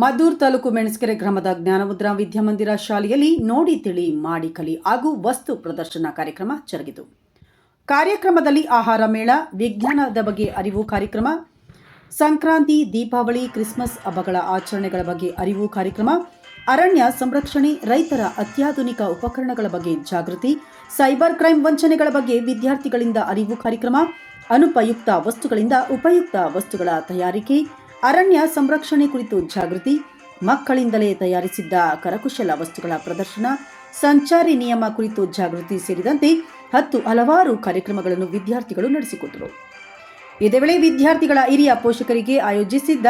ಮದ್ದೂರ್ ತಾಲೂಕು ಮೆಣಸ್ಕೆರೆ ಗ್ರಾಮದ ಜ್ಞಾನಮುದ್ರಾ ವಿದ್ಯಾಮಂದಿರ ಶಾಲೆಯಲ್ಲಿ ನೋಡಿ ತಿಳಿ ಮಾಡಿ ಕಲಿ ಹಾಗೂ ವಸ್ತು ಪ್ರದರ್ಶನ ಕಾರ್ಯಕ್ರಮ ಜರುಗಿತು. ಕಾರ್ಯಕ್ರಮದಲ್ಲಿ ಆಹಾರ ಮೇಳ, ವಿಜ್ಞಾನದ ಬಗ್ಗೆ ಅರಿವು ಕಾರ್ಯಕ್ರಮ, ಸಂಕ್ರಾಂತಿ, ದೀಪಾವಳಿ, ಕ್ರಿಸ್ಮಸ್ ಹಬ್ಬಗಳ ಆಚರಣೆಗಳ ಬಗ್ಗೆ ಅರಿವು ಕಾರ್ಯಕ್ರಮ, ಅರಣ್ಯ ಸಂರಕ್ಷಣೆ, ರೈತರ ಅತ್ಯಾಧುನಿಕ ಉಪಕರಣಗಳ ಬಗ್ಗೆ ಜಾಗೃತಿ, ಸೈಬರ್ ಕ್ರೈಂ ವಂಚನೆಗಳ ಬಗ್ಗೆ ವಿದ್ಯಾರ್ಥಿಗಳಿಂದ ಅರಿವು ಕಾರ್ಯಕ್ರಮ, ಅನುಪಯುಕ್ತ ವಸ್ತುಗಳಿಂದ ಉಪಯುಕ್ತ ವಸ್ತುಗಳ ತಯಾರಿಕೆ ಅರಣ್ಯ ಸಂರಕ್ಷಣೆ ಕುರಿತು ಜಾಗೃತಿ, ಮಕ್ಕಳಿಂದಲೇ ತಯಾರಿಸಿದ್ದ ಕರಕುಶಲ ವಸ್ತುಗಳ ಪ್ರದರ್ಶನ, ಸಂಚಾರಿ ನಿಯಮ ಕುರಿತು ಜಾಗೃತಿ ಸೇರಿದಂತೆ ಹತ್ತು ಹಲವಾರು ಕಾರ್ಯಕ್ರಮಗಳನ್ನು ವಿದ್ಯಾರ್ಥಿಗಳು ನಡೆಸಿಕೊಟ್ಟರು. ಇದೇ ವೇಳೆ ವಿದ್ಯಾರ್ಥಿಗಳ ಹಿರಿಯ ಪೋಷಕರಿಗೆ ಆಯೋಜಿಸಿದ್ದ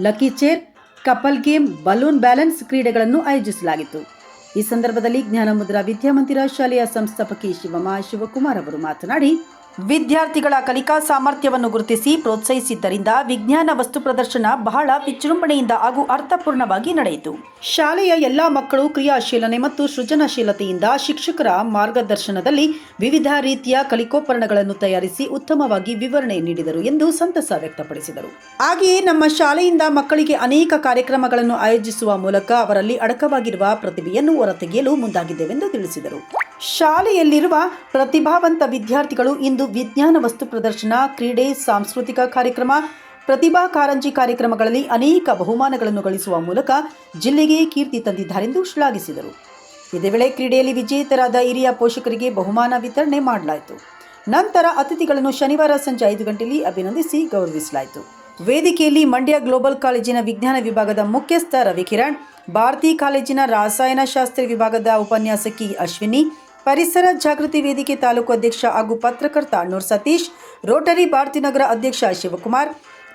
lucky chair, couple game, balloon balance ಕ್ರೀಡೆಗಳನ್ನು ಆಯೋಜಿಸಲಾಗಿತ್ತು. ಈ ಸಂದರ್ಭದಲ್ಲಿ ಜ್ಞಾನಮುದ್ರಾ ವಿದ್ಯಾಮಂದಿರ ಶಾಲೆಯ ಸಂಸ್ಥಾಪಕಿ ಶಿವಮ್ಮ ಶಿವಕುಮಾರ್ ಅವರು ಮಾತನಾಡಿ ವಿದ್ಯಾರ್ಥಿಗಳ ಕಲಿಕಾ ಸಾಮರ್ಥ್ಯವನ್ನು ಗುರುತಿಸಿ ಪ್ರೋತ್ಸಾಹಿಸಿದ್ದರಿಂದ ವಿಜ್ಞಾನ ವಸ್ತು ಪ್ರದರ್ಶನ ಬಹಳ ವಿಜೃಂಭಣೆಯಿಂದ ಹಾಗೂ ಅರ್ಥಪೂರ್ಣವಾಗಿ ನಡೆಯಿತು. ಶಾಲೆಯ ಎಲ್ಲಾ ಮಕ್ಕಳು ಕ್ರಿಯಾಶೀಲನೆ ಮತ್ತು ಸೃಜನಶೀಲತೆಯಿಂದ ಶಿಕ್ಷಕರ ಮಾರ್ಗದರ್ಶನದಲ್ಲಿ ವಿವಿಧ ರೀತಿಯ ಕಲಿಕೋಪಕರಣಗಳನ್ನು ತಯಾರಿಸಿ ಉತ್ತಮವಾಗಿ ವಿವರಣೆ ನೀಡಿದರು ಎಂದು ಸಂತಸ ವ್ಯಕ್ತಪಡಿಸಿದರು. ಹಾಗೆಯೇ ನಮ್ಮ ಶಾಲೆಯಿಂದ ಮಕ್ಕಳಿಗೆ ಅನೇಕ ಕಾರ್ಯಕ್ರಮಗಳನ್ನು ಆಯೋಜಿಸುವ ಮೂಲಕ ಅವರಲ್ಲಿ ಅಡಕವಾಗಿರುವ ಪ್ರತಿಭೆಯನ್ನು ಹೊರತೆಗೆಯಲು ಮುಂದಾಗಿದ್ದೇವೆಂದು ತಿಳಿಸಿದರು. ಶಾಲೆಯಲ್ಲಿರುವ ಪ್ರತಿಭಾವಂತ ವಿದ್ಯಾರ್ಥಿಗಳು ಇಂದು ವಿಜ್ಞಾನ ವಸ್ತು ಪ್ರದರ್ಶನ, ಕ್ರೀಡೆ, ಸಾಂಸ್ಕೃತಿಕ ಕಾರ್ಯಕ್ರಮ, ಪ್ರತಿಭಾ ಕಾರಂಜಿ ಕಾರ್ಯಕ್ರಮಗಳಲ್ಲಿ ಅನೇಕ ಬಹುಮಾನಗಳನ್ನು ಗಳಿಸುವ ಮೂಲಕ ಜಿಲ್ಲೆಗೆ ಕೀರ್ತಿ ತಂದಿದ್ದಾರೆಂದು ಶ್ಲಾಘಿಸಿದರು. ಇದೇ ವೇಳೆ ಕ್ರೀಡೆಯಲ್ಲಿ ವಿಜೇತರಾದ ಹಿರಿಯ ಪೋಷಕರಿಗೆ ಬಹುಮಾನ ವಿತರಣೆ ಮಾಡಲಾಯಿತು. ನಂತರ ಅತಿಥಿಗಳನ್ನು ಶನಿವಾರ ಸಂಜೆ ಐದು ಗಂಟೆಯಲ್ಲಿ ಅಭಿನಂದಿಸಿ ಗೌರವಿಸಲಾಯಿತು. ವೇದಿಕೆಯಲ್ಲಿ ಮಂಡ್ಯ ಗ್ಲೋಬಲ್ ಕಾಲೇಜಿನ ವಿಜ್ಞಾನ ವಿಭಾಗದ ಮುಖ್ಯಸ್ಥ ರವಿಕಿರಣ್, ಭಾರತಿ ಕಾಲೇಜಿನ ರಾಸಾಯನಶಾಸ್ತ್ರ ವಿಭಾಗದ ಉಪನ್ಯಾಸಕಿ ಅಶ್ವಿನಿ ಪರಿಸರ ಜಾಗೃತಿ ವೇದಿಕೆ ತಾಲೂಕು ಅಧ್ಯಕ್ಷ ಹಾಗೂ ಪತ್ರಕರ್ತ ನೂರ್ ಸತೀಶ್, ರೋಟರಿ ಭಾರತಿನಗರ ಅಧ್ಯಕ್ಷ ಶಿವಕುಮಾರ್,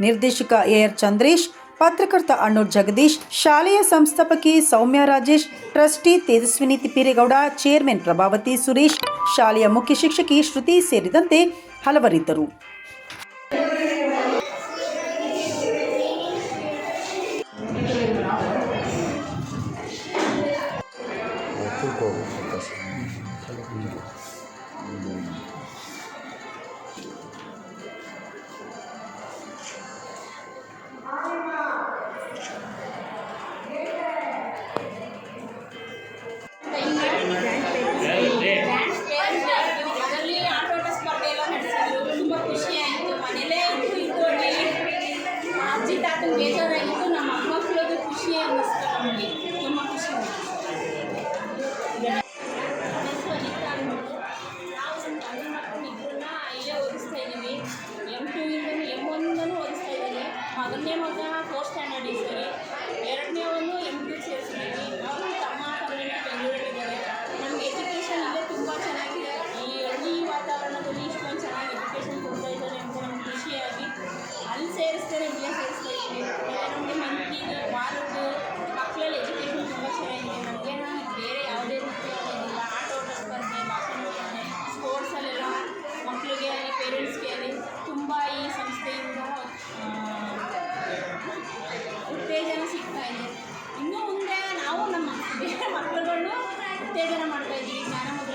ನಿರ್ದೇಶಕ ಎಆರ್ ಚಂದ್ರೇಶ್, ಪತ್ರಕರ್ತ ಅಣ್ಣೂರ್ ಜಗದೀಶ್, ಶಾಲೆಯ ಸಂಸ್ಥಾಪಕಿ ಸೌಮ್ಯ ರಾಜೇಶ್, ಟ್ರಸ್ಟಿ ತೇಜಸ್ವಿನಿ ತಿಪ್ಪೇರೇಗೌಡ, ಚೇರ್ಮನ್ ಪ್ರಭಾವತಿ ಸುರೇಶ್, ಶಾಲೆಯ ಮುಖ್ಯ ಶಿಕ್ಷಕಿ ಶ್ರುತಿ ಸೇರಿದಂತೆ ಹಲವರಿದ್ದರು. ಅಜ್ಜಿ ತಾತನ ಬೇಜಾರಾಗಿತ್ತು ನಮ್ಮ ಮಕ್ಕಳಿಗೆ ಖುಷಿ ಅನ್ನಿಸ್ತು ನಮಗೆ ತುಂಬ ಖುಷಿ ಆಯಿತು ಮಕ್ಕಳುಗಳನ್ನು ಉತ್ತೇಜನ ಮಾಡ್ತಾ ಇದ್ದೀವಿ. ಜ್ಞಾನಮುದ್ರಾ